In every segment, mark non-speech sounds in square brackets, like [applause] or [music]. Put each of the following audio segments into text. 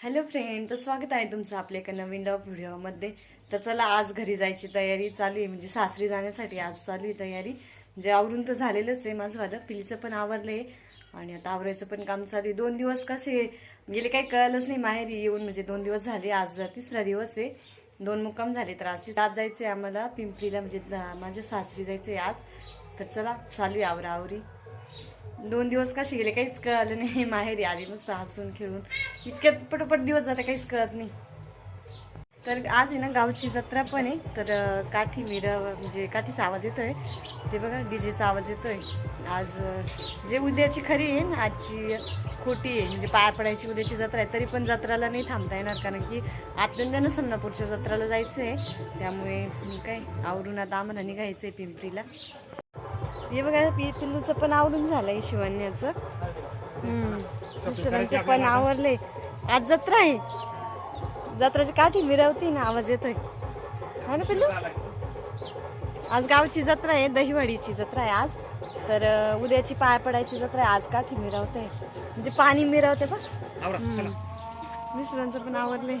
Hello friend तर स्वागत आहे तुमचं आपल्या एका नवीन लॉग व्हिडिओमध्ये. तर चला आज घरी जायची तयारी चालू आहे. म्हणजे सासरी जाण्यासाठी आज चालू आहे तयारी. म्हणजे आवरून तर झालेलंच आहे माझं वालं. पिलीचं पण आवरलंय. आणि आता आवरायचं पण काम चालू आहे. दोन दिवस कसे गेले काही कळलंच नाही माहेरी येऊन. म्हणजे दोन दिवस झाले आज तिसरा दिवस आहे. दोन मुक्काम झाले तर आज आज जायचं आहे आम्हाला पिंपरीला. म्हणजे माझ्या सासरी जायचं आहे आज. तर चला चालू आहे आवरा आवरी दोन दिवस कसे गेले काहीच कळलं नाही. [laughs] माहेरी आली मस्त हसून खेळून. इतक्यात पटपट दिवस जाते काहीच कळत नाही. तर आज आहे ना गावची जत्रा पण आहे. तर काठी मिर म्हणजे काठीचा आवाज येतो आहे ते बघा डीजेचा आवाज येतो आहे आज जे उद्याची खरी आहे ना आजची खोटी आहे. म्हणजे पाया पडायची उद्याची जत्रा आहे तरी पण जत्राला नाही थांबता येणार. कारण की आत्यंत समनापूरच्या जत्राला जायचं आहे त्यामुळे काय आवरून आता आम्हाला निघायचं आहे पिंपरीला. हे बघा पी पिल्लूचं पण आवरून झालंय शिवण्याचं. हम्म. मिस्टरांचं पण आवरलंय. आज जत्रा आहे. जत्राची काठी मिरवती ना आवाज येतोय. हा ना पिल्लू? आज गावची जत्रा आहे दहीवाडीची जत्रा आहे आज. तर उद्याची पाय पडायची जत्रा आहे आज काठी मिरवते. म्हणजे पाणी मिरवते बा मिस्टरांचं पण आवरलंय.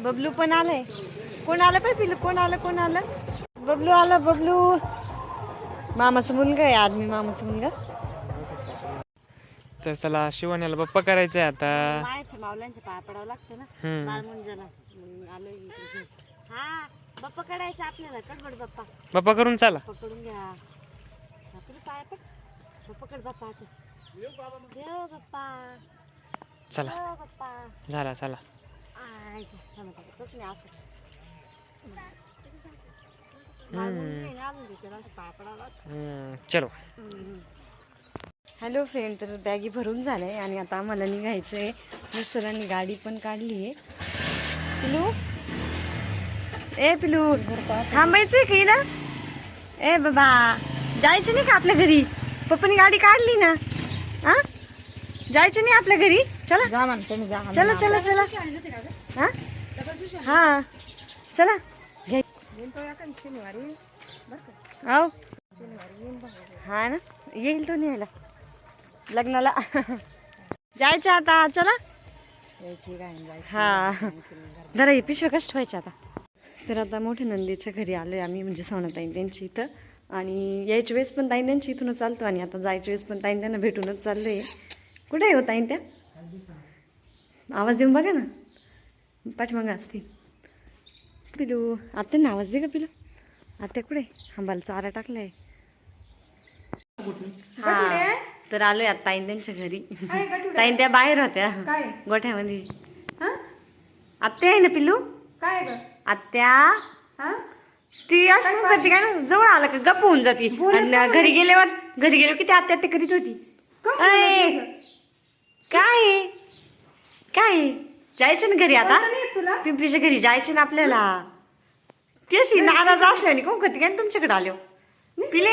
बबलू पण आलंय. कोण आलं पाय पिल्लू? कोण आलं कोण आलं? बबलू आलं बबलू. मामाचा मुलगा आहे आदमी मामाचा मुलगा. तर चला शिवण्याला बाप्पा करायचंय आता. मायाच्या मावल्यांच्या पाया पडावं लागतं ना. हम्म. बाळमुंजाला आलो इकडे. हा बाप्पा काढायचा आपल्याला. कडबड बाप्पा. बाप्पा करून चला. पकडून घ्या. आपले पाया पड. हो, पकड बाप्पाचे देव बाप्पा. चला. देव बाप्पा. झाला चला. आयचं. तसं नाही असं बाळमुंज आहे ना, अजून तिथे असं पाया पडावं लागतं. हम्म, चलो. हॅलो फ्रेंड तर बॅगी भरून झालंय आणि आता आम्हाला निघायचं आहे मिस्टरांनी गाडी पण काढली आहे. पिलू? ए पिलू थांबायचंय का ना ए बाबा जायचं नाही का आपल्या घरी? पप्पानी गाडी काढली ना. हा जायचं नाही आपल्या घरी? चला. चला चला चला. हा. हा. चला हो हा ना? येईल तो न्यायला. लग्नाला. जायचं आता चला. हा. जरा हे पिशव्या कष्ट ठेवायच्या आता? तर आता मोठ्या नंदीच्या घरी आलोय आम्ही म्हणजे सोनाताईन त्यांची इथं. आणि यायच्या वेळेस पण ताईन त्यांची इथूनच चालतो आणि आता जायच्या वेळेस पण ताईन त्यांना भेटूनच चाललोय. कुठे आहे हो ताईन त्या? आवाज देऊन बघा ना. पाठीमागं असतील. पिलू. आत्यांना आवाज दे का पिलू. आत्या कुठे आंबाला चारा टाकलाय. हा तर आलोय आता ताईन त्यांच्या घरी ताईन त्या बाहेर होत्या. काय? गोठ्यामध्ये. हा? आत्या आहे ना पिल्लू काय ग? आत्या? हा? ती असं करते काय ना जवळ आलं का गप्प होऊन जाती. आणि घरी गेल्यावर घरी गेल्यावर किती आत्या आत्या करीत होती. का अय, काय? काय? जायचं ना घरी आता? पिंपरीच्या घरी जायचं ना आपल्याला. तेच ही नाराज असल्याने कोण करते काय तुमच्याकडे आलो? पिले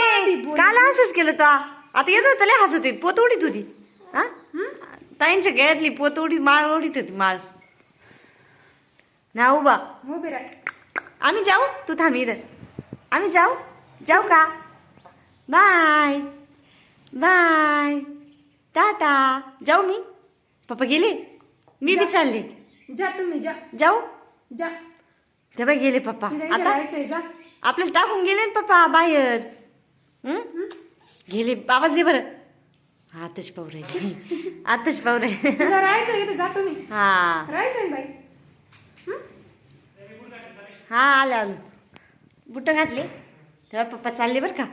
काल असंच केलं तो आता येत होतं लय हसत होती. पोत उडीत होती. हा? ताईंच्या गळ्यातली पोत उडीत माळ ओढीत होती माळ. ना उभा. आम्ही जाऊ? तू थांब इथं. आम्ही जाऊ? जाऊ का? बाय. बाय. टाटा. जाऊ मी. पप्पा गेले? मी बी चालले जा तुम्ही जा. जाऊ? जा. ते बाई गेले पप्पा. आता? जा. आपल्याला टाकून गेले ना पप्पा बाहेर. हं? गेले. आवाज दे बरं. आताच आताच पाहू राहिली. तुला राहायचंय इथे जा तुम्ही. हा. राहायचंय बाई. हा? आलं आलं बुट घातले. तेव्हा पप्पा चालले बरं का.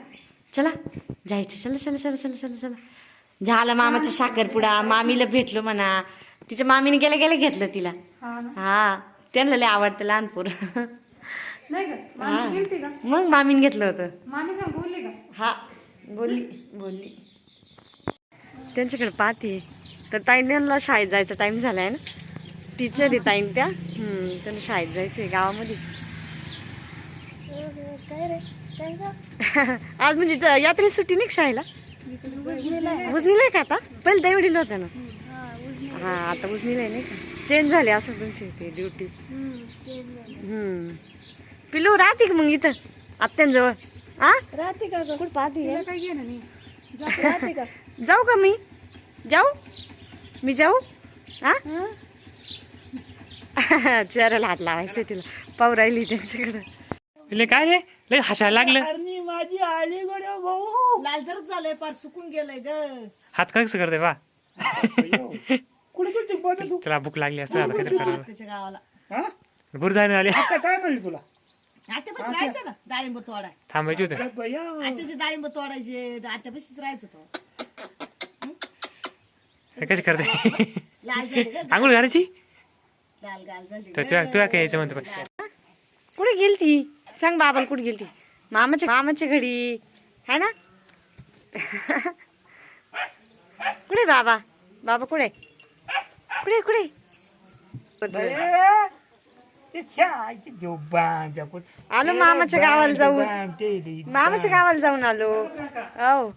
चला. जायचं. चला चला चला चला चला चला. झालं मामाचा साखरपुडा. मामीला भेटलो म्हणा. तिच्या मामीने गेल्या गेल्या घेतलं तिला. हा ना. हा त्यांना लय आवडतं लहान पोर. नाही का? मामी गेलती का? मग मामीने घेतलं होतं. मामी सांग बोलली का? हा बोलली बोलली. त्यांच्याकडे पाहते. तर ताईंना शाळेत जायचा टाइम झालाय ना. टीचर आहे ताईन त्या. हम्म, त्यांना शाळेत जायचंय गावामध्ये. आज म्हणजे ज- यात्रे सुट्टी नाही का शाळेला? उजनीला आहे का आता? पहिले दैवडीला होत्या ना. हा आता उजनीला आहे नाही का? चेंज झाले असं तुमची ते ड्युटी हम्म. पिलू राहते का मग इथं? आत्यांजवळ. आ? राहते का कुठं पाहते काही घेणं नाही. राहते का? जाऊ का मी? जाऊ? मी जाऊ? हा? [laughs] चेहऱ्याला हात लावायचं तिला. पाहू राहिली त्यांच्याकडे. ले काय रे? लय हसायला लागलं. लाल जरच झालंय पार सुकून गेलंय ग. हात कसं करते बा कुठे कुठे बोलत त्याला भूक लागली असं आता काहीतरी करावं त्याच्या गावाला. हा? जायला आली. आता काय म्हणली तुला? आत्यापाशी राहायचं ना? डाळिंब तोडाय. थांबायची होते. आत्याचे डाळिंब तोडायचे आत्यापाशीच राहायचं तो. कशी करते? लाल झाले ग. आंघोळ घालायची? लाल गाल झाली तर तुला तुला काय यायचं म्हणतो पण कुठे गेलती? सांग बाबाला कुठे गेलती? मामाच्या मामाच्या घडी है ना? कुठे बाबा? बाबा कुठे? कुठे कुठे? आलो मामाच्या गावाला जाऊन. मामाच्या गावाला जाऊन आलो. हो